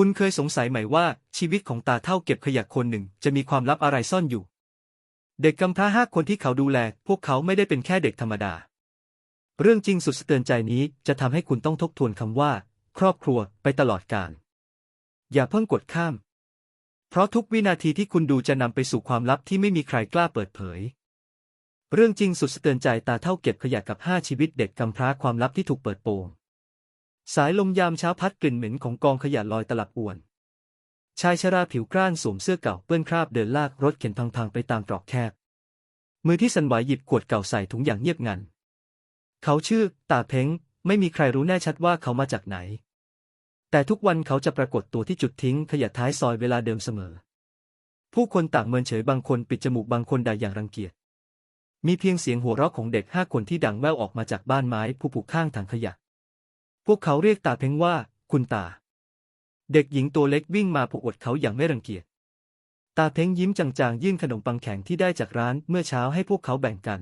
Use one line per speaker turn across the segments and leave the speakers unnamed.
คุณเคยสงสัยไหมว่าชีวิตของตาเท่าเก็บขยะคนหนึ่งจะมีความลับอะไรซ่อนอยู่ เด็กกำพร้าห้าคนที่เขาดูแล พวกเขาไม่ได้เป็นแค่เด็กธรรมดา เรื่องจริงสุดสะเตือนใจนี้จะทำให้คุณต้องทบทวนคำว่า ครอบครัวไปตลอดกาลอย่าเพิ่งกดข้าม เพราะทุกวินาทีที่คุณดูจะนำไปสู่ความลับที่ไม่มีใครกล้าเปิดเผย เรื่องจริงสุดสะเตือนใจตาเท่าเก็บขยะกับห้าชีวิตเด็กกำพร้าความลับที่ถูกเปิดโปง สายลมยามเช้าพัดกลิ่นเหม็นของกองขยะลอยตลับอวน ชายชราผิวกร้านสวมเสื้อเก่าเปื้อนคราบเดินลากรถเข็นพังๆไปตามตรอกแคบ มือที่สันไหวหยิบขวดเก่าใส่ถุงอย่างเงียบงัน เขาชื่อ ตาเพ้ง ไม่มีใครรู้แน่ชัดว่าเขามาจากไหน แต่ทุกวันเขาจะปรากฏตัวที่จุดทิ้งขยะท้ายซอยเวลาเดิมเสมอ ผู้คนต่างเมินเฉยบางคนปิดจมูกบางคนด่าอย่างรังเกียจ มีเพียงเสียงหัวเราะของเด็กห้าคนที่ดังแว่วออกมาจากบ้านไม้ผู้ผูกข้างถังขยะ พวกเขาเรียกตาเพ้งว่า คุณตา เด็กหญิงตัวเล็กวิ่งมาปกอวดเขาอย่างไม่รังเกียจ ตาเพ้งยิ้มจางๆ ยื่นขนมปังแข็งที่ได้จากร้านเมื่อเช้าให้พวกเขาแบ่งกัน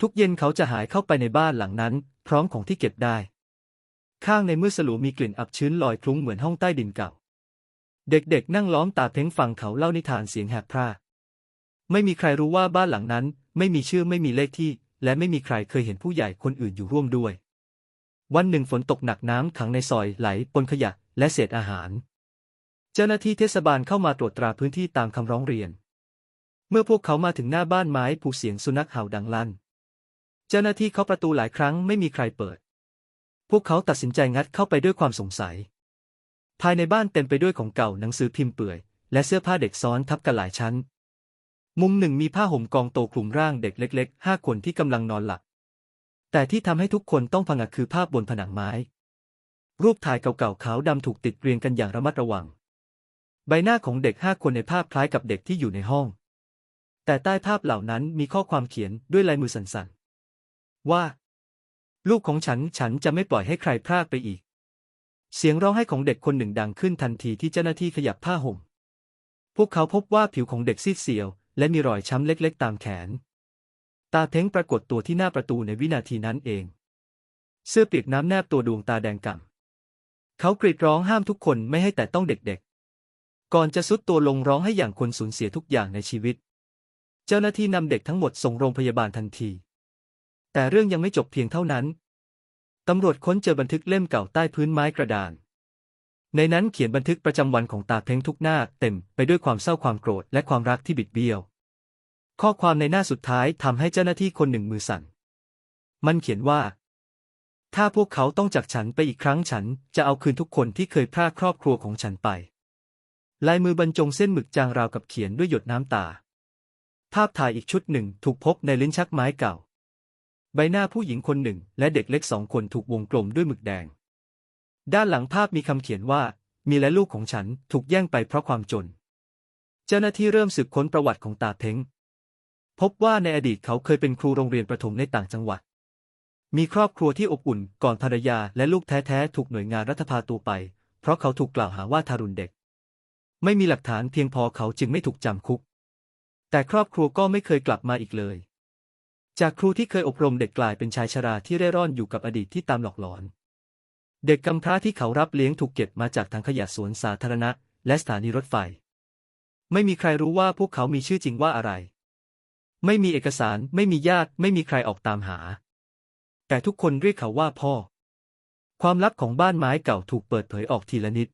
ทุกเย็นเขาจะหายเข้าไปในบ้านหลังนั้น พร้อมของที่เก็บได้ ข้างในมือสลัวมีกลิ่นอับชื้นลอยคลุ้งเหมือนห้องใต้ดินเก่า เด็กๆ นั่งล้อมตาเพ้งฟังเขาเล่านิทานเสียงแหบพร่าไม่มีใครรู้ว่าบ้านหลังนั้น ไม่มีชื่อไม่มีเลขที่ และไม่มีใครเคยเห็นผู้ใหญ่คนอื่นอยู่ร่วมด้วย วันหนึ่งฝนตกหนักน้ำขังในซอยไหลปนขยะและเศษอาหาร เจ้าหน้าที่เทศบาลเข้ามาตรวจตราพื้นที่ตามคำร้องเรียน เมื่อพวกเขามาถึงหน้าบ้านไม้ผูเสียงสุนัขเห่าดังลั่น เจ้าหน้าที่เคาะประตูหลายครั้งไม่มีใครเปิด พวกเขาตัดสินใจงัดเข้าไปด้วยความสงสัย ภายในบ้านเต็มไปด้วยของเก่าหนังสือพิมพ์เปื่อย และเสื้อผ้าเด็กซ้อนทับกันหลายชั้น มุมหนึ่งมีผ้าห่มกองโตคลุมร่างเด็กเล็กๆห้าคนที่กำลังนอนหลับ แต่ที่ทำให้ทุกคนต้องผงะคือภาพบนผนังไม้ รูปถ่ายเก่าๆขาวดำถูกติดเรียงกันอย่างระมัดระวัง ใบหน้าของเด็กห้าคนในภาพคล้ายกับเด็กที่อยู่ในห้อง แต่ใต้ภาพเหล่านั้นมีข้อความเขียนด้วยลายมือสั่นๆ ว่า ลูกของฉันฉันจะไม่ปล่อยให้ใครพรากไปอีก เสียงร้องไห้ของเด็กคนหนึ่งดังขึ้นทันทีที่เจ้าหน้าที่ขยับผ้าห่ม พวกเขาพบว่าผิวของเด็กซีดเซียว และมีรอยช้ำเล็กๆ ตามแขน ตาเพ้งปรากฏตัวที่หน้าประตูในวินาทีนั้นเอง เสื้อเปียกน้ำแนบตัวดวงตาแดงก่ำเขากรีดร้องห้ามทุกคนไม่ให้แต่ต้องเด็กๆ ก่อนจะซุดตัวลงร้องให้อย่างคนสูญเสียทุกอย่างในชีวิต เจ้าหน้าที่นำเด็กทั้งหมดส่งโรงพยาบาลทันที แต่เรื่องยังไม่จบเพียงเท่านั้นตำรวจค้นเจอบันทึกเล่มเก่าใต้พื้นไม้กระดาน ในนั้นเขียนบันทึกประจำวันของตาเพ้งทุกหน้าเต็มไปด้วยความเศร้าความโกรธและความรักที่บิดเบี้ยว ข้อความในหน้าสุดท้ายทำให้เจ้าหน้าที่คนหนึ่งมือสั่น มันเขียนว่า ถ้าพวกเขาต้องจากฉันไปอีกครั้งฉันจะเอาคืนทุกคนที่เคยพรากครอบครัวของฉันไป ลายมือบรรจงเส้นหมึกจางราวกับเขียนด้วยหยดน้ำตา ภาพถ่ายอีกชุดหนึ่งถูกพบในลิ้นชักไม้เก่า ใบหน้าผู้หญิงคนหนึ่งและเด็กเล็กสองคนถูกวงกลมด้วยหมึกแดง ด้านหลังภาพมีคำเขียนว่า มีและลูกของฉันถูกแย่งไปเพราะความจน เจ้าหน้าที่เริ่มสืบค้นประวัติของตาเพ้ง พบว่าในอดีตเขาเคยเป็นครูโรงเรียนประถมในต่างจังหวัด มีครอบครัวที่อบอุ่นก่อนภรรยาและลูกแท้ๆ ถูกหน่วยงานรัฐพาตัวไป เพราะเขาถูกกล่าวหาว่าทารุณเด็ก ไม่มีหลักฐานเพียงพอเขาจึงไม่ถูกจำคุก แต่ครอบครัวก็ไม่เคยกลับมาอีกเลย จากครูที่เคยอบรมเด็กกลายเป็นชายชราที่เร่ร่อนอยู่กับอดีตที่ตามหลอกหลอน เด็กกำพร้าที่เขารับเลี้ยงถูกเก็บมาจากถังขยะสวนสาธารณะ และสถานีรถไฟ ไม่มีใครรู้ว่าพวกเขามีชื่อจริงว่าอะไร ไม่มีเอกสาร ไม่มีญาติ ไม่มีใครออกตามหา แต่ทุกคนเรียกเขาว่าพ่อ ความลับของบ้านไม้เก่าถูกเปิดเผยออกทีละนิด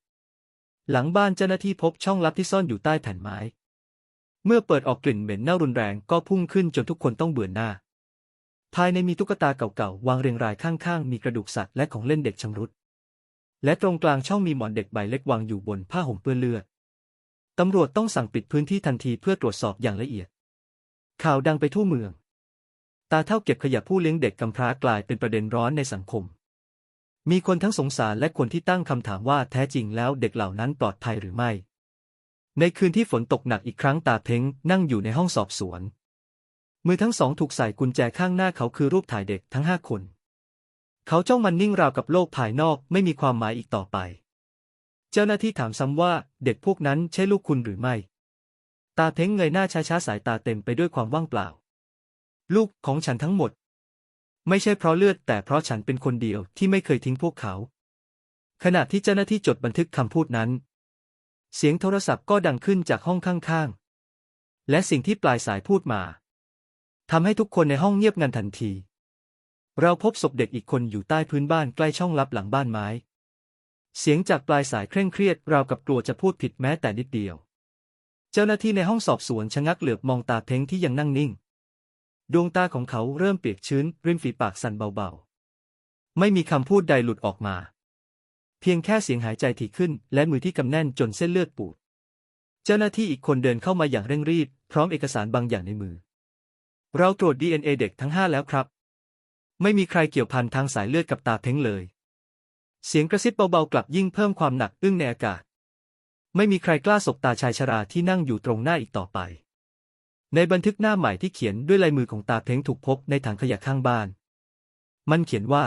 หลังบ้านเจ้าหน้าที่พบช่องลับที่ซ่อนอยู่ใต้แผ่นไม้ เมื่อเปิดออกกลิ่นเหม็นเน่ารุนแรงก็พุ่งขึ้นจนทุกคนต้องเบื่อหน้า ภายในมีตุ๊กตาเก่าๆ วางเรียงรายข้างๆ มีกระดูกสัตว์และของเล่นเด็กชำรุด และตรงกลางช่องมีหมอนเด็กใบเล็กวางอยู่บนผ้าห่มเปื้อนเลือดตำรวจต้องสั่งปิดพื้นที่ทันทีเพื่อตรวจสอบอย่างละเอียด ข่าวดังไปทั่วเมือง ตาเท่าเก็บขยะผู้เลี้ยงเด็กกำพร้ากลายเป็นประเด็นร้อนในสังคม มีคนทั้งสงสารและคนที่ตั้งคำถามว่าแท้จริงแล้วเด็กเหล่านั้นปลอดภัยหรือไม่ ในคืนที่ฝนตกหนักอีกครั้งตาเพ้งนั่งอยู่ในห้องสอบสวน มือทั้งสองถูกใส่กุญแจข้างหน้าเขาคือรูปถ่ายเด็กทั้งห้าคน เขาจ้องมันนิ่งราวกับโลกภายนอกไม่มีความหมายอีกต่อไป เจ้าหน้าที่ถามซ้ำว่าเด็กพวกนั้นใช่ลูกคุณหรือไม่ ตาเพ้งเงยหน้าช้าๆสายตาเต็มไปด้วยความว่างเปล่า ลูกของฉันทั้งหมด ไม่ใช่เพราะเลือดแต่เพราะฉันเป็นคนเดียวที่ไม่เคยทิ้งพวกเขา ขณะที่เจ้าหน้าที่จดบันทึกคำพูดนั้น เสียงโทรศัพท์ก็ดังขึ้นจากห้องข้างๆ และสิ่งที่ปลายสายพูดมาทำให้ทุกคนในห้องเงียบงันทันที เราพบศพเด็กอีกคนอยู่ใต้พื้นบ้านใกล้ช่องลับหลังบ้านไม้ เสียงจากปลายสายเคร่งเครียดราวกับกลัวจะพูดผิดแม้แต่นิดเดียว เจ้าหน้าที่ในห้องสอบสวนชะงักเหลือบมองตาเพ้งที่ยังนั่งนิ่ง ดวงตาของเขาเริ่มเปียกชื้น ริมฝีปากสั่นเบาๆ ไม่มีคำพูดใดหลุดออกมา เพียงแค่เสียงหายใจถี่ขึ้น และมือที่กำแน่นจนเส้นเลือดปูด เจ้าหน้าที่อีกคนเดินเข้ามาอย่างเร่งรีบ พร้อมเอกสารบางอย่างในมือ เราตรวจ DNA เด็กทั้งห้าแล้วครับ ไม่มีใครเกี่ยวพันทางสายเลือดกับตาเพ้งเลย เสียงกระซิบเบาๆกลับยิ่งเพิ่มความหนักอึ้งในอากาศ ไม่มีใครกล้าสบตาชายชราที่นั่งอยู่ตรงหน้าอีกต่อไป ในบันทึกหน้าใหม่ที่เขียนด้วยลายมือของตาเพ้งถูกพบในถังขยะข้างบ้าน มันเขียนว่า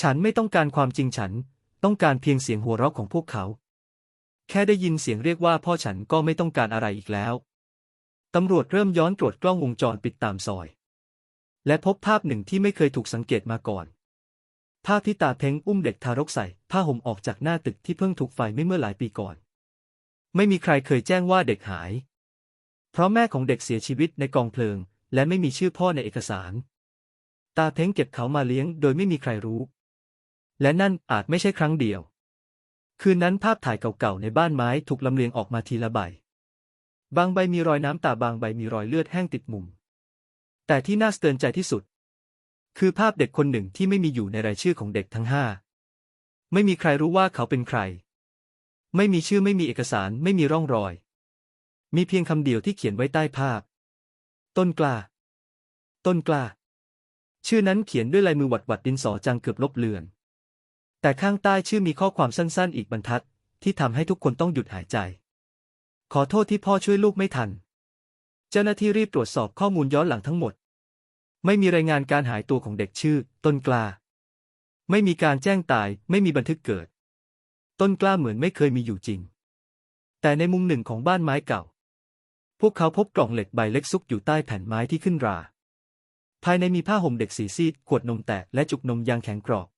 ฉันไม่ต้องการความจริงฉัน ต้องการเพียงเสียงหัวเราะของพวกเขา แค่ได้ยินเสียงเรียกว่าพ่อฉันก็ไม่ต้องการอะไรอีกแล้ว ตำรวจเริ่มย้อนตรวจกล้องวงจรปิดตามซอย และพบภาพหนึ่งที่ไม่เคยถูกสังเกตมาก่อนภาพที่ตาเพ้งอุ้มเด็กทารกใส่ผ้าห่มออกจากหน้าตึกที่เพิ่งถูกไฟไม่เมื่อหลายปีก่อน ไม่มีใครเคยแจ้งว่าเด็กหาย เพราะแม่ของเด็กเสียชีวิตในกองเพลิง และไม่มีชื่อพ่อในเอกสาร ตาเพ้งเก็บเขามาเลี้ยงโดยไม่มีใครรู้ และนั่นอาจไม่ใช่ครั้งเดียว คืนนั้นภาพถ่ายเก่าๆในบ้านไม้ถูกลำเลียงออกมาทีละใบ บางใบมีรอยน้ำตาบางใบมีรอยเลือดแห้งติดมุม แต่ที่น่าสะเตือนใจที่สุด คือภาพเด็กคนหนึ่งที่ไม่มีอยู่ในรายชื่อของเด็กทั้งห้า ไม่มีใครรู้ว่าเขาเป็นใคร ไม่มีชื่อไม่มีเอกสารไม่มีร่องรอย มีเพียงคำเดียวที่เขียนไว้ใต้ภาพ ต้นกล้า ต้นกล้า ชื่อนั้นเขียนด้วยลายมือหวัดหวัดดินสอจางเกือบลบเลือน แต่ข้างใต้ชื่อมีข้อความสั้นๆ อีกบรรทัด ที่ทำให้ทุกคนต้องหยุดหายใจ ขอโทษที่พ่อช่วยลูกไม่ทัน เจ้าหน้าที่รีบตรวจสอบข้อมูลย้อนหลังทั้งหมด ไม่มีรายงานการหายตัวของเด็กชื่อ ต้นกล้า ไม่มีการแจ้งตาย ไม่มีบันทึกเกิด ต้นกล้าเหมือนไม่เคยมีอยู่จริง แต่ในมุมหนึ่งของบ้านไม้เก่า พวกเขาพบกล่องเหล็กใบเล็กซุกอยู่ใต้แผ่นไม้ที่ขึ้นรา ภายในมีผ้าห่มเด็กสีซีด ขวดนมแตกและจุกนมยางแข็งกรอบ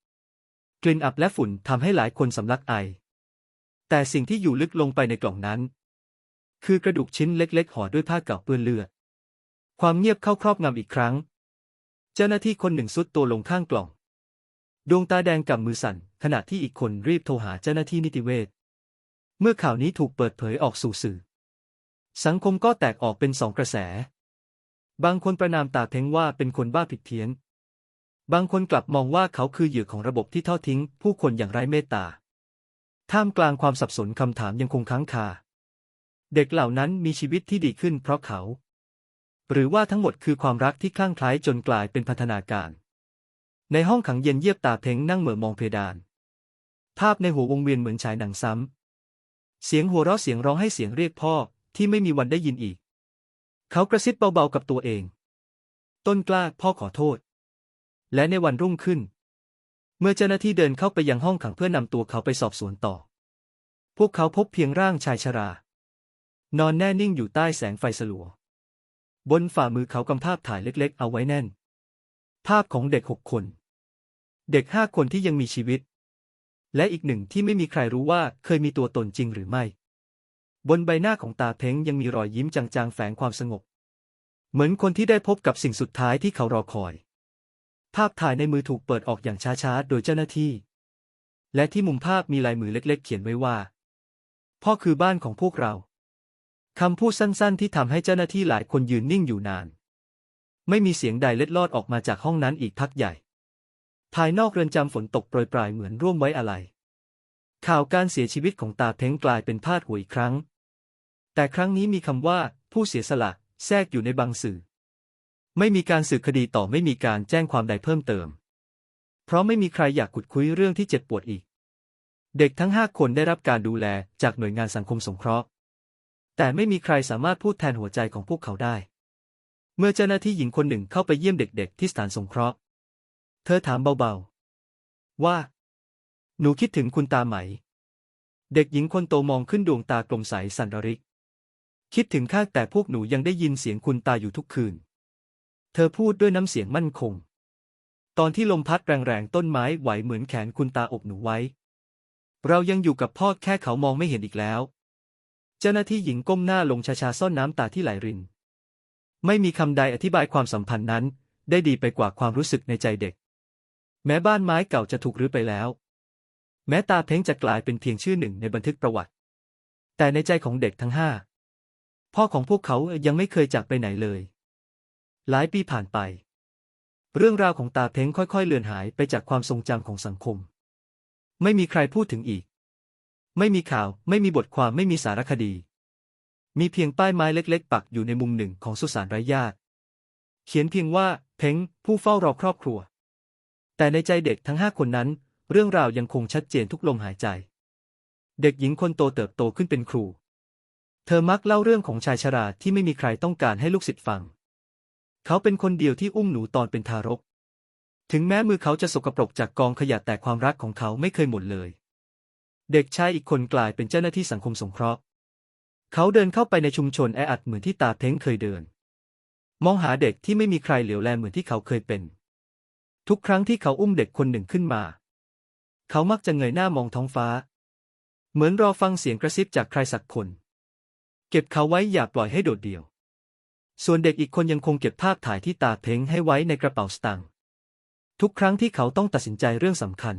กลิ่นอับและฝุ่นทำให้หลายคนสำลักไอ แต่สิ่งที่อยู่ลึกลงไปในกล่องนั้น คือกระดูกชิ้นเล็ก ๆห่อด้วยผ้าเก่าเปื้อนเลือด ความเงียบเข้าครอบงำอีกครั้ง เจ้าหน้าที่คนหนึ่งซุดตัวลงข้างกล่อง ดวงตาแดงกับมือสั่น ขณะที่อีกคนรีบโทรหาเจ้าหน้าที่นิติเวชเมื่อข่าวนี้ถูกเปิดเผยออกสู่สื่อ สังคมก็แตกออกเป็นสองกระแส บางคนประนามตาเพ้งว่าเป็นคนบ้าผิดเพี้ยน บางคนกลับมองว่าเขาคือเหยื่อของระบบที่ทอดทิ้ง ผู้คนอย่างไร้เมตตา ท่ามกลางความสับสนคำถามยังคงค้างคา เด็กเหล่านั้นมีชีวิตที่ดีขึ้นเพราะเขา หรือว่าทั้งหมดคือความรักที่คลั่งไคล้จนกลายเป็นพันธนาการ ในห้องขังเย็นเยียบตาเพ้งนั่งเหม่อมองเพดาน ภาพในหัววงเวียนเหมือนฉายหนังซ้ำ เสียงหัวเราะเสียงร้องให้เสียงเรียกพ่อที่ไม่มีวันได้ยินอีก เขากระซิบเบาๆกับตัวเอง ต้นกล้าพ่อขอโทษ และในวันรุ่งขึ้น เมื่อเจ้าหน้าที่เดินเข้าไปยังห้องขังเพื่อนำตัวเขาไปสอบสวนต่อ พวกเขาพบเพียงร่างชายชรา นอนแน่นิ่งอยู่ใต้แสงไฟสลัว บนฝ่ามือเขากำภาพถ่ายเล็กๆ เอาไว้แน่น ภาพของเด็กหกคน เด็กห้าคนที่ยังมีชีวิต และอีกหนึ่งที่ไม่มีใครรู้ว่าเคยมีตัวตนจริงหรือไม่ บนใบหน้าของตาเพ้งยังมีรอยยิ้มจางๆแฝงความสงบ เหมือนคนที่ได้พบกับสิ่งสุดท้ายที่เขารอคอย ภาพถ่ายในมือถูกเปิดออกอย่างช้าๆ โดยเจ้าหน้าที่ และที่มุมภาพมีลายมือเล็ก ๆ เขียนไว้ว่า พ่อคือบ้านของพวกเราคำพูดสั้นๆ ที่ทำให้เจ้าหน้าที่หลายคนยืนนิ่งอยู่นาน ไม่มีเสียงใดเล็ดลอดออกมาจากห้องนั้นอีกพักใหญ่ ภายนอกเรือนจำฝนตกโปรยปลายเหมือนร่วมไว้อะไร ข่าวการเสียชีวิตของตาเพ้งกลายเป็นพาดหัวอีกครั้ง แต่ครั้งนี้มีคำว่า ผู้เสียสละแทรกอยู่ในบางสื่อ ไม่มีการสืบคดีต่อไม่มีการแจ้งความใดเพิ่มเติม เพราะไม่มีใครอยากขุดคุยเรื่องที่เจ็บปวดอีก เด็กทั้งห้าคนได้รับการดูแลจากหน่วยงานสังคมสงเคราะห์ แต่ไม่มีใครสามารถพูดแทนหัวใจของพวกเขาได้ เมื่อเจ้าหน้าที่หญิงคนหนึ่งเข้าไปเยี่ยมเด็ก ๆ ที่สถานสงเคราะห์ เธอถามเบาๆ ว่า หนูคิดถึงคุณตาไหม เด็กหญิงคนโตมองขึ้นดวงตากลมใสสันระริก คิดถึงข้าแต่พวกหนูยังได้ยินเสียงคุณตาอยู่ทุกคืน เธอพูดด้วยน้ำเสียงมั่นคง ตอนที่ลมพัดแรงๆ ต้นไม้ไหวเหมือนแขนคุณตาอบหนูไว้ เรายังอยู่กับพ่อแค่เขามองไม่เห็นอีกแล้ว เจ้าหน้าที่หญิงก้มหน้าลงช้าๆซ่อนน้ำตาที่ไหลริน ไม่มีคำใดอธิบายความสัมพันธ์นั้นได้ดีไปกว่าความรู้สึกในใจเด็ก แม้บ้านไม้เก่าจะถูกรื้อไปแล้ว แม้ตาเพ้งจะกลายเป็นเพียงชื่อหนึ่งในบันทึกประวัติ แต่ในใจของเด็กทั้งห้าพ่อของพวกเขายังไม่เคยจากไปไหนเลย หลายปีผ่านไป เรื่องราวของตาเพ้งค่อยๆ เลือนหายไปจากความทรงจำของสังคม ไม่มีใครพูดถึงอีก ไม่มีข่าว ไม่มีบทความไม่มีสารคดี มีเพียงป้ายไม้เล็ก ๆ ปักอยู่ในมุมหนึ่งของสุสานไร้ญาติ เขียนเพียงว่า เพ้งผู้เฝ้ารอครอบครัว แต่ในใจเด็กทั้งห้าคนนั้น เรื่องราวยังคงชัดเจนทุกลมหายใจ เด็กหญิงคนโตเติบโตขึ้นเป็นครู เธอมักเล่าเรื่องของชายชราที่ไม่มีใครต้องการให้ลูกศิษย์ฟัง เขาเป็นคนเดียวที่อุ้มหนูตอนเป็นทารก ถึงแม้มือเขาจะสกปรกจากกองขยะแต่ความรักของเขาไม่เคยหมดเลย เด็กชายอีกคนกลายเป็นเจ้าหน้าที่สังคมสงเคราะห์ เขาเดินเข้าไปในชุมชนแออัดเหมือนที่ตาเพ้งเคยเดิน มองหาเด็กที่ไม่มีใครเหลียวแลเหมือนที่เขาเคยเป็น ทุกครั้งที่เขาอุ้มเด็กคนหนึ่งขึ้นมา เขามักจะเงยหน้ามองท้องฟ้า เหมือนรอฟังเสียงกระซิบจากใครสักคน เก็บเขาไว้อย่าปล่อยให้โดดเดี่ยว ส่วนเด็กอีกคนยังคงเก็บภาพถ่ายที่ตาเพ้งให้ไว้ในกระเป๋าสตางค์ทุกครั้งที่เขาต้องตัดสินใจเรื่องสำคัญ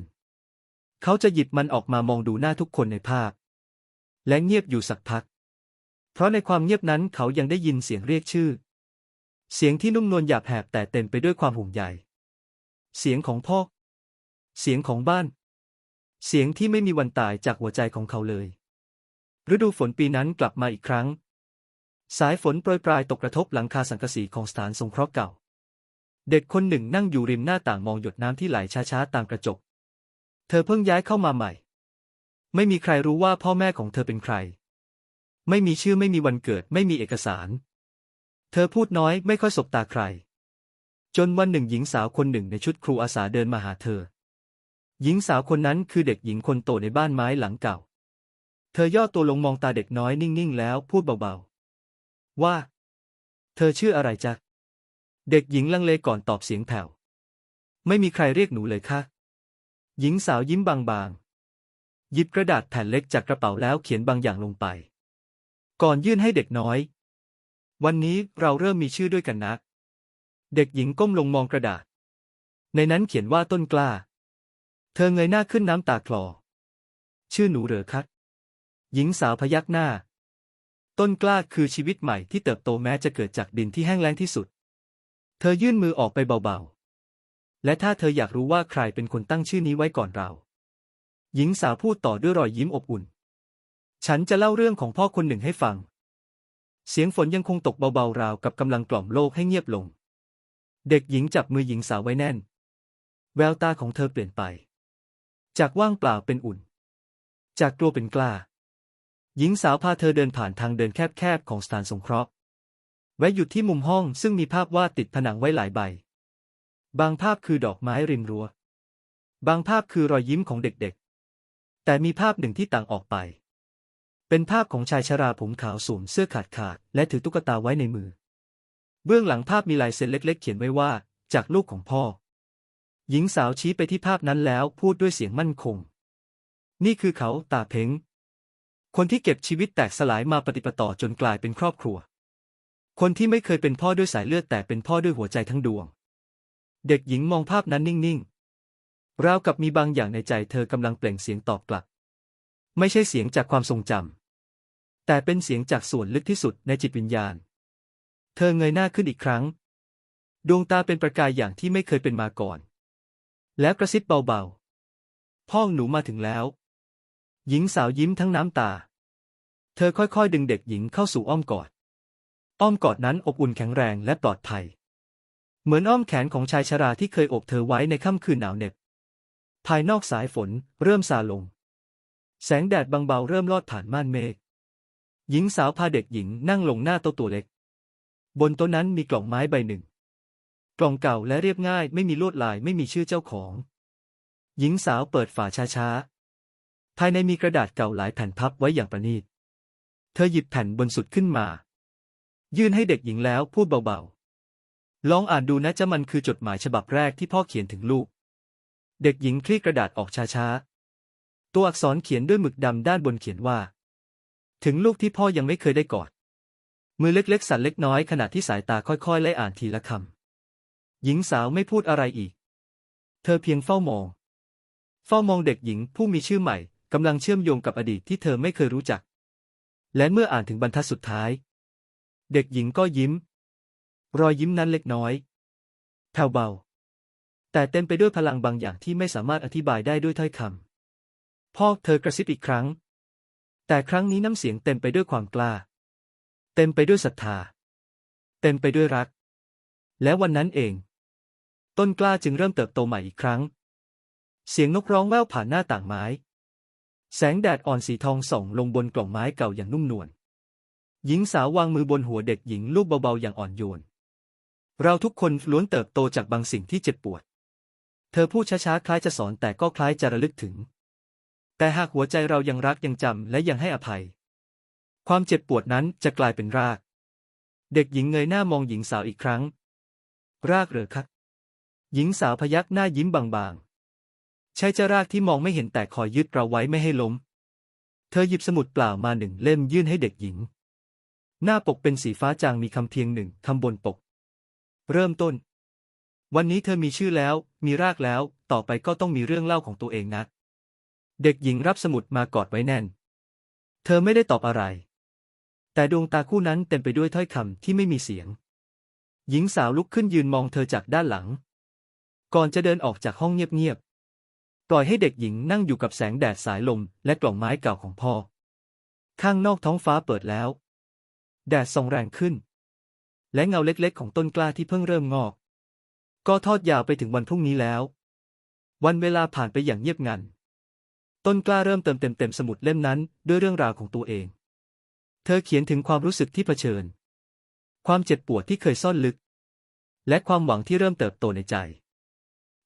เขาจะหยิบมันออกมามองดูหน้าทุกคนในภาพ และเงียบอยู่สักพัก เพราะในความเงียบนั้นเขายังได้ยินเสียงเรียกชื่อ เสียงที่นุ่มนวลหยาบแหบแต่เต็มไปด้วยความห่วงใย เสียงของพ่อ เสียงของบ้าน เสียงที่ไม่มีวันตายจากหัวใจของเขาเลย ฤดูฝนปีนั้นกลับมาอีกครั้ง สายฝนโปรยปลายตกกระทบหลังคาสังกะสีของสถานสงเคราะห์เก่า เด็กคนหนึ่งนั่งอยู่ริมหน้าต่างมองหยดน้ำที่ไหลช้าๆตามกระจก เธอเพิ่งย้ายเข้ามาใหม่ ไม่มีใครรู้ว่าพ่อแม่ของเธอเป็นใคร ไม่มีชื่อไม่มีวันเกิดไม่มีเอกสาร เธอพูดน้อยไม่ค่อยสบตาใคร จนวันหนึ่งหญิงสาวคนหนึ่งในชุดครูอาสาเดินมาหาเธอ หญิงสาวคนนั้นคือเด็กหญิงคนโตในบ้านไม้หลังเก่า เธอย่อตัวลงมองตาเด็กน้อยนิ่งๆ แล้วพูดเบาๆ ว่า เธอชื่ออะไรจ๊ะ เด็กหญิงลังเลก่อนตอบเสียงแผ่ว ไม่มีใครเรียกหนูเลยค่ะ หญิงสาวยิ้มบางๆ หยิบกระดาษแผ่นเล็กจากกระเป๋าแล้วเขียนบางอย่างลงไป ก่อนยื่นให้เด็กน้อย วันนี้เราเริ่มมีชื่อด้วยกันนะ เด็กหญิงก้มลงมองกระดาษ ในนั้นเขียนว่าต้นกล้า เธอเงยหน้าขึ้นน้ำตาคลอ ชื่อหนูเหรอคะหญิงสาวพยักหน้า ต้นกล้าคือชีวิตใหม่ที่เติบโตแม้จะเกิดจากดินที่แห้งแล้งที่สุด เธอยื่นมือออกไปเบาๆ และถ้าเธออยากรู้ว่าใครเป็นคนตั้งชื่อนี้ไว้ก่อนเรา หญิงสาวพูดต่อด้วยรอยยิ้มอบอุ่น ฉันจะเล่าเรื่องของพ่อคนหนึ่งให้ฟัง เสียงฝนยังคงตกเบาๆราวกับกำลังกล่อมโลกให้เงียบลง เด็กหญิงจับมือหญิงสาวไว้แน่น แววตาของเธอเปลี่ยนไป จากว่างเปล่าเป็นอุ่น จากกลัวเป็นกล้า หญิงสาวพาเธอเดินผ่านทางเดินแคบๆของสถานสงเคราะห์แวะหยุดที่มุมห้องซึ่งมีภาพวาดติดผนังไว้หลายใบ บางภาพคือดอกไม้ริมรั้ว บางภาพคือรอยยิ้มของเด็กๆ แต่มีภาพหนึ่งที่ต่างออกไป เป็นภาพของชายชราผมขาวสวมเสื้อขาดขาดและถือตุ๊กตาไว้ในมือ เบื้องหลังภาพมีลายเซ็นเล็ก ๆ เขียนไว้ว่า จากลูกของพ่อ หญิงสาวชี้ไปที่ภาพนั้นแล้วพูดด้วยเสียงมั่นคง นี่คือเขาตาเพ้ง คนที่เก็บชีวิตแตกสลายมาปฏิปต่อจนกลายเป็นครอบครัว คนที่ไม่เคยเป็นพ่อด้วยสายเลือดแต่เป็นพ่อด้วยหัวใจทั้งดวง เด็กหญิงมองภาพนั้นนิ่ง ๆ ราวกับมีบางอย่างในใจเธอกำลังเปล่งเสียงตอบกลับ ไม่ใช่เสียงจากความทรงจำแต่เป็นเสียงจากส่วนลึกที่สุดในจิตวิญญาณ เธอเงยหน้าขึ้นอีกครั้ง ดวงตาเป็นประกายอย่างที่ไม่เคยเป็นมาก่อน แล้วกระซิบเบาๆ พ่อหนูมาถึงแล้ว หญิงสาวยิ้มทั้งน้ำตา เธอค่อยๆ ดึงเด็กหญิงเข้าสู่อ้อมกอด อ้อมกอดนั้นอบอุ่นแข็งแรงและปลอดภัย เหมือนอ้อมแขนของชายชราที่เคยโอบเธอไว้ในค่ำคืนหนาวเหน็บ ภายนอกสายฝนเริ่มซาลง แสงแดดบางเบาเริ่มลอดผ่านม่านเมฆหญิงสาวพาเด็กหญิงนั่งลงหน้าโต๊ะตัวเล็ก บนโต๊ะนั้นมีกล่องไม้ใบหนึ่ง กล่องเก่าและเรียบง่ายไม่มีลวดลายไม่มีชื่อเจ้าของ หญิงสาวเปิดฝาช้าๆ ภายในมีกระดาษเก่าหลายแผ่นพับไว้อย่างประณีต เธอหยิบแผ่นบนสุดขึ้นมา ยื่นให้เด็กหญิงแล้วพูดเบาๆ ลองอ่านดูนะจะมันคือจดหมายฉบับแรกที่พ่อเขียนถึงลูก เด็กหญิงคลี่กระดาษออกช้าตัวอักษรเขียนด้วยหมึกดำด้านบนเขียนว่า ถึงลูกที่พ่อยังไม่เคยได้กอด มือเล็กๆ สั่นเล็กน้อยขณะที่สายตาค่อยๆไล่อ่านทีละคำ หญิงสาวไม่พูดอะไรอีก เธอเพียงเฝ้ามอง เฝ้ามองเด็กหญิงผู้มีชื่อใหม่กำลังเชื่อมโยงกับอดีตที่เธอไม่เคยรู้จัก และเมื่ออ่านถึงบรรทัดสุดท้าย เด็กหญิงก็ยิ้ม รอยยิ้มนั้นเล็กน้อยแผ่วเบา แต่เต็มไปด้วยพลังบางอย่างที่ไม่สามารถอธิบายได้ด้วยถ้อยคำพ่อเธอกระซิบอีกครั้ง แต่ครั้งนี้น้ำเสียงเต็มไปด้วยความกล้า เต็มไปด้วยศรัทธา เต็มไปด้วยรัก และวันนั้นเอง ต้นกล้าจึงเริ่มเติบโตใหม่อีกครั้ง เสียงนกร้องแว่วผ่านหน้าต่างไม้ แสงแดดอ่อนสีทองส่องลงบนกล่องไม้เก่าอย่างนุ่มนวลหญิงสาววางมือบนหัวเด็กหญิงลูกเบาๆอย่างอ่อนโยน เราทุกคนล้วนเติบโตจากบางสิ่งที่เจ็บปวด เธอพูดช้าๆ คล้ายจะสอนแต่ก็คล้ายจะระลึกถึง แต่หากหัวใจเรายังรักยังจำและยังให้อภัย ความเจ็บปวดนั้นจะกลายเป็นราก เด็กหญิงเงยหน้ามองหญิงสาวอีกครั้ง รากเหรอครับ หญิงสาวพยักหน้ายิ้มบางๆ ใช่จะรากที่มองไม่เห็นแต่คอยยึดเราไว้ไม่ให้ล้ม เธอหยิบสมุดเปล่ามาหนึ่งเล่มยื่นให้เด็กหญิง หน้าปกเป็นสีฟ้าจางมีคำเพียงหนึ่งคำบนปก เริ่มต้น วันนี้เธอมีชื่อแล้ว มีรากแล้ว ต่อไปก็ต้องมีเรื่องเล่าของตัวเองนะ เด็กหญิงรับสมุดมากอดไว้แน่น เธอไม่ได้ตอบอะไร แต่ดวงตาคู่นั้นเต็มไปด้วยถ้อยคำที่ไม่มีเสียง หญิงสาวลุกขึ้นยืนมองเธอจากด้านหลัง ก่อนจะเดินออกจากห้องเงียบๆ ปล่อยให้เด็กหญิงนั่งอยู่กับแสงแดดสายลมและกล่องไม้เก่าของพ่อ ข้างนอกท้องฟ้าเปิดแล้ว แดดส่องแรงขึ้น และเงาเล็กๆ ของต้นกล้าที่เพิ่งเริ่มงอก ก็ทอดยาวไปถึงวันพรุ่งนี้แล้ว วันเวลาผ่านไปอย่างเงียบงัน ต้นกล้าเริ่มเติมเต็มเต็มสมุดเล่มนั้นด้วยเรื่องราวของตัวเอง เธอเขียนถึงความรู้สึกที่เผชิญ ความเจ็บปวดที่เคยซ่อนลึก และความหวังที่เริ่มเติบโตในใจ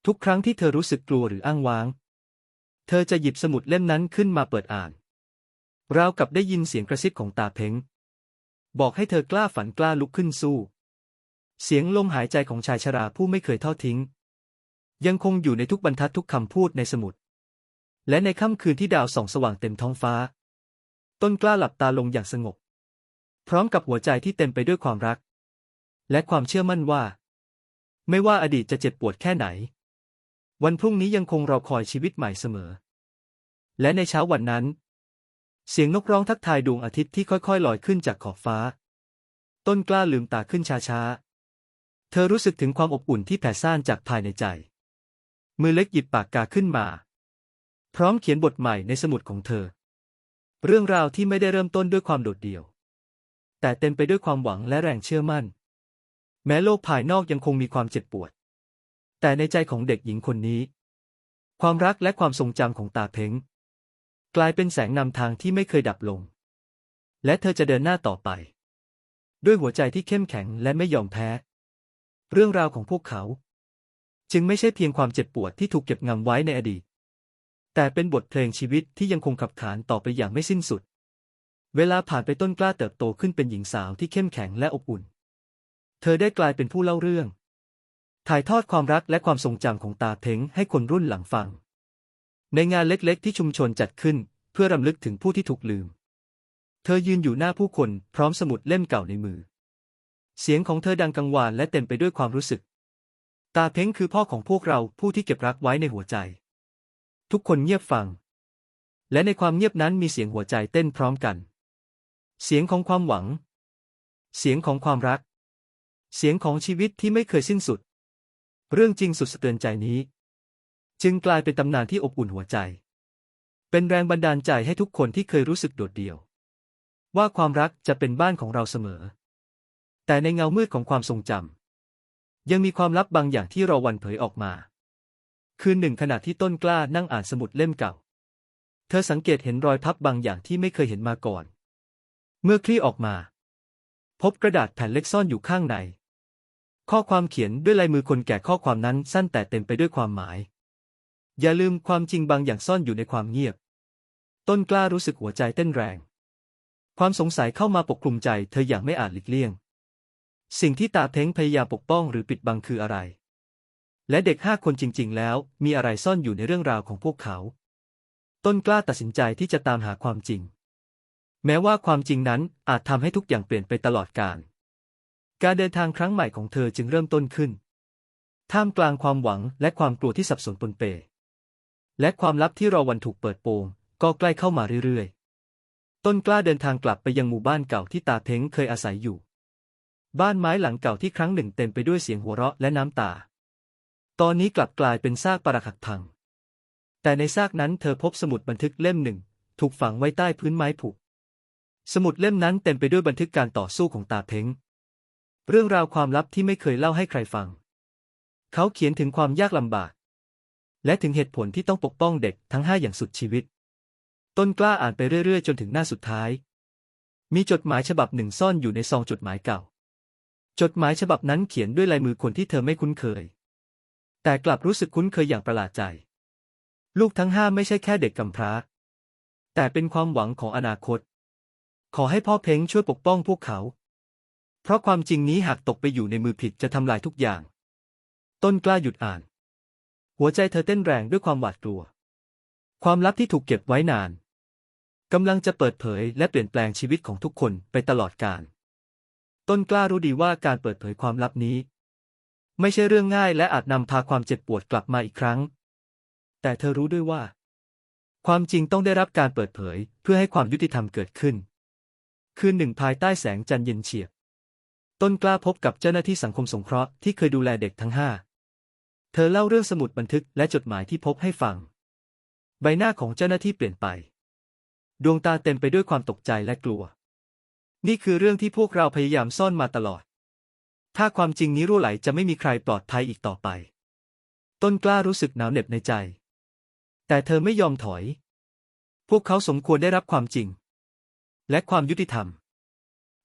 ทุกครั้งที่เธอรู้สึกกลัวหรืออ้างว้าง เธอจะหยิบสมุดเล่มนั้นขึ้นมาเปิดอ่าน ราวกับได้ยินเสียงกระซิบของตาเพ้ง บอกให้เธอกล้าฝันกล้าลุกขึ้นสู้ เสียงลมหายใจของชายชราผู้ไม่เคยทอดทิ้ง ยังคงอยู่ในทุกบรรทัดทุกคำพูดในสมุด และในค่ำคืนที่ดาวส่องสว่างเต็มท้องฟ้า ต้นกล้าหลับตาลงอย่างสงบ พร้อมกับหัวใจที่เต็มไปด้วยความรัก และความเชื่อมั่นว่า ไม่ว่าอดีตจะเจ็บปวดแค่ไหน วันพรุ่งนี้ยังคงรอคอยชีวิตใหม่เสมอ และในเช้าวันนั้น เสียงนกร้องทักทายดวงอาทิตย์ที่ค่อยๆลอยขึ้นจากขอบฟ้า ต้นกล้าลืมตาขึ้นช้าๆ เธอรู้สึกถึงความอบอุ่นที่แผ่ซ่านจากภายในใจ มือเล็กหยิบปากกาขึ้นมา พร้อมเขียนบทใหม่ในสมุดของเธอ เรื่องราวที่ไม่ได้เริ่มต้นด้วยความโดดเดี่ยว แต่เต็มไปด้วยความหวังและแรงเชื่อมั่น แม้โลกภายนอกยังคงมีความเจ็บปวด แต่ในใจของเด็กหญิงคนนี้ ความรักและความทรงจำของตาเพ้งกลายเป็นแสงนำทางที่ไม่เคยดับลง และเธอจะเดินหน้าต่อไป ด้วยหัวใจที่เข้มแข็งและไม่ยอมแพ้ เรื่องราวของพวกเขา จึงไม่ใช่เพียงความเจ็บปวดที่ถูกเก็บงำไว้ในอดีต แต่เป็นบทเพลงชีวิตที่ยังคงขับขานต่อไปอย่างไม่สิ้นสุด เวลาผ่านไปต้นกล้าเติบโตขึ้นเป็นหญิงสาวที่เข้มแข็งและอบอุ่น เธอได้กลายเป็นผู้เล่าเรื่อง ถ่ายทอดความรักและความทรงจำของตาเพ้งให้คนรุ่นหลังฟัง ในงานเล็กๆ ที่ชุมชนจัดขึ้นเพื่อรำลึกถึงผู้ที่ถูกลืม เธอยืนอยู่หน้าผู้คนพร้อมสมุดเล่มเก่าในมือ เสียงของเธอดังกังวานและเต็มไปด้วยความรู้สึก ตาเพ้งคือพ่อของพวกเราผู้ที่เก็บรักไว้ในหัวใจ ทุกคนเงียบฟัง และในความเงียบนั้นมีเสียงหัวใจเต้นพร้อมกัน เสียงของความหวัง เสียงของความรัก เสียงของชีวิตที่ไม่เคยสิ้นสุด เรื่องจริงสุดสะเทือนใจนี้ จึงกลายเป็นตำนานที่อบอุ่นหัวใจ เป็นแรงบันดาลใจให้ทุกคนที่เคยรู้สึกโดดเดี่ยว ว่าความรักจะเป็นบ้านของเราเสมอ แต่ในเงามืดของความทรงจำยังมีความลับบางอย่างที่รอวันเผยออกมา คืนหนึ่งขณะที่ต้นกล้านั่งอ่านสมุดเล่มเก่า เธอสังเกตเห็นรอยพับบางอย่างที่ไม่เคยเห็นมาก่อน เมื่อคลี่ออกมา พบกระดาษแผ่นเล็กซ่อนอยู่ข้างใน ข้อความเขียนด้วยลายมือคนแก่ข้อความนั้นสั้นแต่เต็มไปด้วยความหมาย อย่าลืมความจริงบางอย่างซ่อนอยู่ในความเงียบ ต้นกล้ารู้สึกหัวใจเต้นแรง ความสงสัยเข้ามาปกคลุมใจเธออย่างไม่อาจหลีกเลี่ยง สิ่งที่ตาเพ้งพยายามปกป้องหรือปิดบังคืออะไร และเด็กห้าคนจริง ๆ แล้ว มีอะไรซ่อนอยู่ในเรื่องราวของพวกเขา ต้นกล้าตัดสินใจที่จะตามหาความจริง แม้ว่าความจริงนั้นอาจทำให้ทุกอย่างเปลี่ยนไปตลอดกาลการเดินทางครั้งใหม่ของเธอจึงเริ่มต้นขึ้น ท่ามกลางความหวังและความกลัวที่สับสนปนเป และความลับที่รอวันถูกเปิดโปงก็ใกล้เข้ามาเรื่อยๆ ต้นกล้าเดินทางกลับไปยังหมู่บ้านเก่าที่ตาเพ้งเคยอาศัยอยู่ บ้านไม้หลังเก่าที่ครั้งหนึ่งเต็มไปด้วยเสียงหัวเราะและน้ำตา ตอนนี้กลับกลายเป็นซากปรักหักพัง แต่ในซากนั้นเธอพบสมุดบันทึกเล่มหนึ่ง ถูกฝังไว้ใต้พื้นไม้ผุ สมุดเล่มนั้นเต็มไปด้วยบันทึกการต่อสู้ของตาเพ้ง เรื่องราวความลับที่ไม่เคยเล่าให้ใครฟัง เขาเขียนถึงความยากลำบาก และถึงเหตุผลที่ต้องปกป้องเด็กทั้งห้าอย่างสุดชีวิต ต้นกล้าอ่านไปเรื่อยๆ จนถึงหน้าสุดท้าย มีจดหมายฉบับหนึ่งซ่อนอยู่ในซองจดหมายเก่า จดหมายฉบับนั้นเขียนด้วยลายมือคนที่เธอไม่คุ้นเคย แต่กลับรู้สึกคุ้นเคยอย่างประหลาดใจ ลูกทั้งห้าไม่ใช่แค่เด็กกำพร้า แต่เป็นความหวังของอนาคต ขอให้พ่อเพ้งช่วยปกป้องพวกเขา เพราะความจริงนี้หากตกไปอยู่ในมือผิดจะทำลายทุกอย่าง ต้นกล้าหยุดอ่าน หัวใจเธอเต้นแรงด้วยความหวาดกลัว ความลับที่ถูกเก็บไว้นานกำลังจะเปิดเผยและเปลี่ยนแปลงชีวิตของทุกคนไปตลอดกาลต้นกล้ารู้ดีว่าการเปิดเผยความลับนี้ ไม่ใช่เรื่องง่ายและอาจนำพาความเจ็บปวดกลับมาอีกครั้ง แต่เธอรู้ด้วยว่า ความจริงต้องได้รับการเปิดเผย เพื่อให้ความยุติธรรมเกิดขึ้น คืนหนึ่งภายใต้แสงจันทร์เย็นเฉียบ ต้นกล้าพบกับเจ้าหน้าที่สังคมสงเคราะห์ที่เคยดูแลเด็กทั้งห้า เธอเล่าเรื่องสมุดบันทึกและจดหมายที่พบให้ฟัง ใบหน้าของเจ้าหน้าที่เปลี่ยนไป ดวงตาเต็มไปด้วยความตกใจและกลัว นี่คือเรื่องที่พวกเราพยายามซ่อนมาตลอด ถ้าความจริงนี้รั่วไหลจะไม่มีใครปลอดภัยอีกต่อไป ต้นกล้ารู้สึกหนาวเหน็บในใจ แต่เธอไม่ยอมถอย พวกเขาสมควรได้รับความจริง และความยุติธรรม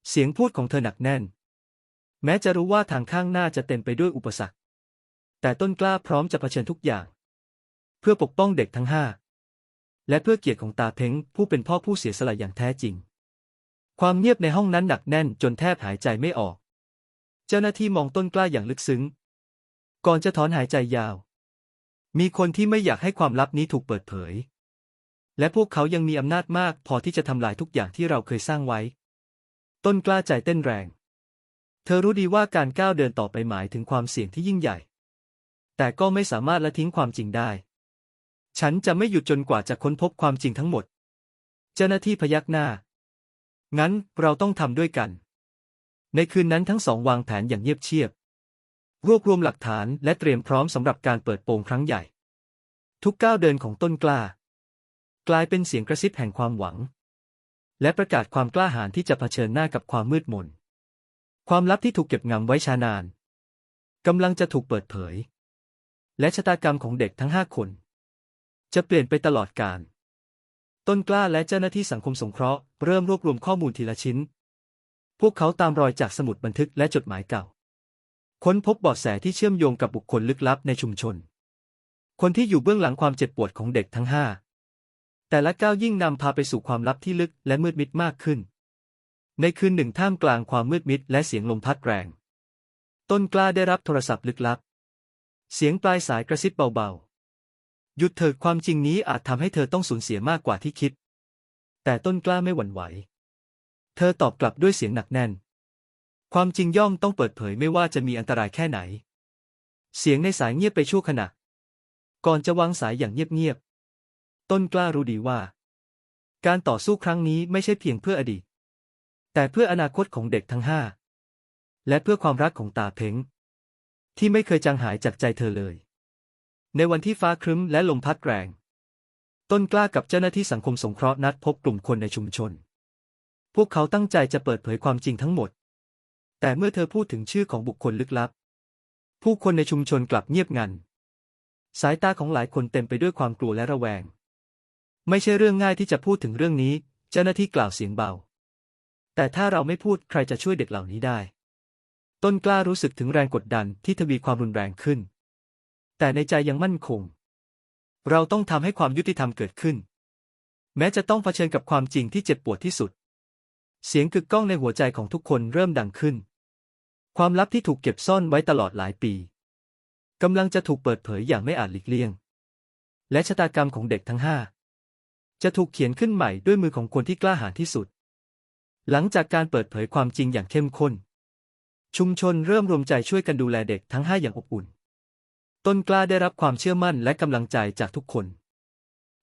เสียงพูดของเธอหนักแน่น แม้จะรู้ว่าทางข้างหน้าจะเต็มไปด้วยอุปสรรค แต่ต้นกล้าพร้อมจะเผชิญทุกอย่าง เพื่อปกป้องเด็กทั้งห้า และเพื่อเกียรติของตาเพ้งผู้เป็นพ่อผู้เสียสละอย่างแท้จริง ความเงียบในห้องนั้นหนักแน่นจนแทบหายใจไม่ออก เจ้าหน้าที่มองต้นกล้าอย่างลึกซึ้ง ก่อนจะถอนหายใจยาว มีคนที่ไม่อยากให้ความลับนี้ถูกเปิดเผย และพวกเขายังมีอำนาจมากพอที่จะทำลายทุกอย่างที่เราเคยสร้างไว้ ต้นกล้าใจเต้นแรง เธอรู้ดีว่าการก้าวเดินต่อไปหมายถึงความเสี่ยงที่ยิ่งใหญ่ แต่ก็ไม่สามารถละทิ้งความจริงได้ ฉันจะไม่หยุดจนกว่าจะค้นพบความจริงทั้งหมด เจ้าหน้าที่พยักหน้า งั้นเราต้องทำด้วยกัน ในคืนนั้นทั้งสองวางแผนอย่างเงียบเชียบ รวบรวมหลักฐานและเตรียมพร้อมสำหรับการเปิดโปงครั้งใหญ่ ทุกก้าวเดินของต้นกล้า กลายเป็นเสียงกระซิบแห่งความหวัง และประกาศความกล้าหาญที่จะเผชิญหน้ากับความมืดมน ความลับที่ถูกเก็บงำไว้ชานานกำลังจะถูกเปิดเผย และชะตากรรมของเด็กทั้งห้าคน จะเปลี่ยนไปตลอดกาลต้นกล้าและเจ้าหน้าที่สังคมสงเคราะห์เริ่มรวบรวมข้อมูลทีละชิ้น พวกเขาตามรอยจากสมุดบันทึกและจดหมายเก่า ค้นพบเบาะแสที่เชื่อมโยงกับบุคคลลึกลับในชุมชน คนที่อยู่เบื้องหลังความเจ็บปวดของเด็กทั้งห้า แต่ละก้าวยิ่งนำพาไปสู่ความลับที่ลึกและมืดมิดมากขึ้น ในคืนหนึ่งท่ามกลางความมืดมิดและเสียงลมพัดแรง ต้นกล้าได้รับโทรศัพท์ลึกลับ เสียงปลายสายกระซิบเบาๆ หยุดเถิดความจริงนี้อาจทำให้เธอต้องสูญเสียมากกว่าที่คิด แต่ต้นกล้าไม่หวั่นไหว เธอตอบกลับด้วยเสียงหนักแน่น ความจริงย่อมต้องเปิดเผยไม่ว่าจะมีอันตรายแค่ไหน เสียงในสายเงียบไปชั่วขณะ ก่อนจะวางสายอย่างเงียบๆ ต้นกล้ารู้ดีว่า การต่อสู้ครั้งนี้ไม่ใช่เพียงเพื่ออดีต แต่เพื่ออนาคตของเด็กทั้งห้า และเพื่อความรักของตาเพงที่ไม่เคยจางหายจากใจเธอเลย ในวันที่ฟ้าครึ้มและลมพัดแรง ต้นกล้ากับเจ้าหน้าที่สังคมสงเคราะห์นัดพบกลุ่มคนในชุมชน พวกเขาตั้งใจจะเปิดเผยความจริงทั้งหมด แต่เมื่อเธอพูดถึงชื่อของบุคคลลึกลับ ผู้คนในชุมชนกลับเงียบงัน สายตาของหลายคนเต็มไปด้วยความกลัวและระแวง ไม่ใช่เรื่องง่ายที่จะพูดถึงเรื่องนี้ เจ้าหน้าที่กล่าวเสียงเบา แต่ถ้าเราไม่พูดใครจะช่วยเด็กเหล่านี้ได้ ต้นกล้ารู้สึกถึงแรงกดดันที่ทวีความรุนแรงขึ้น แต่ในใจยังมั่นคง เราต้องทำให้ความยุติธรรมเกิดขึ้น แม้จะต้องเผชิญกับความจริงที่เจ็บปวดที่สุด เสียงกึกก้องในหัวใจของทุกคนเริ่มดังขึ้น ความลับที่ถูกเก็บซ่อนไว้ตลอดหลายปีกำลังจะถูกเปิดเผยอย่างไม่อาจหลีกเลี่ยง และชะตากรรมของเด็กทั้งห้าจะถูกเขียนขึ้นใหม่ด้วยมือของคนที่กล้าหาญที่สุด หลังจากการเปิดเผยความจริงอย่างเข้มข้น ชุมชนเริ่มรวมใจช่วยกันดูแลเด็กทั้งห้าอย่างอบอุ่น ต้นกล้าได้รับความเชื่อมั่นและกำลังใจจากทุกคน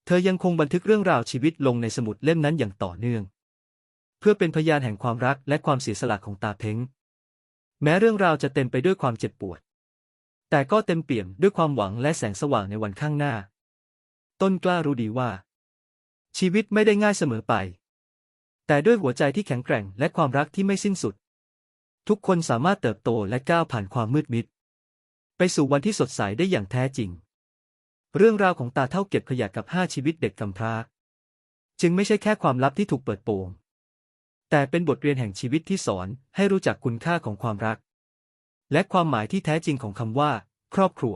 เธอยังคงบันทึกเรื่องราวชีวิตลงในสมุดเล่มนั้นอย่างต่อเนื่อง เพื่อเป็นพยานแห่งความรักและความเสียสละของตาเพ้ง แม้เรื่องราวจะเต็มไปด้วยความเจ็บปวด แต่ก็เต็มเปี่ยมด้วยความหวังและแสงสว่างในวันข้างหน้า ต้นกล้ารู้ดีว่า ชีวิตไม่ได้ง่ายเสมอไป แต่ด้วยหัวใจที่แข็งแกร่งและความรักที่ไม่สิ้นสุด ทุกคนสามารถเติบโตและก้าวผ่านความมืดมิด ไปสู่วันที่สดใสได้อย่างแท้จริง เรื่องราวของตาเท่าเก็บขยะกับห้าชีวิตเด็กกำพร้า จึงไม่ใช่แค่ความลับที่ถูกเปิดโปง แต่เป็นบทเรียนแห่งชีวิตที่สอนให้รู้จักคุณค่าของความรัก และความหมายที่แท้จริงของคำว่า ครอบครัว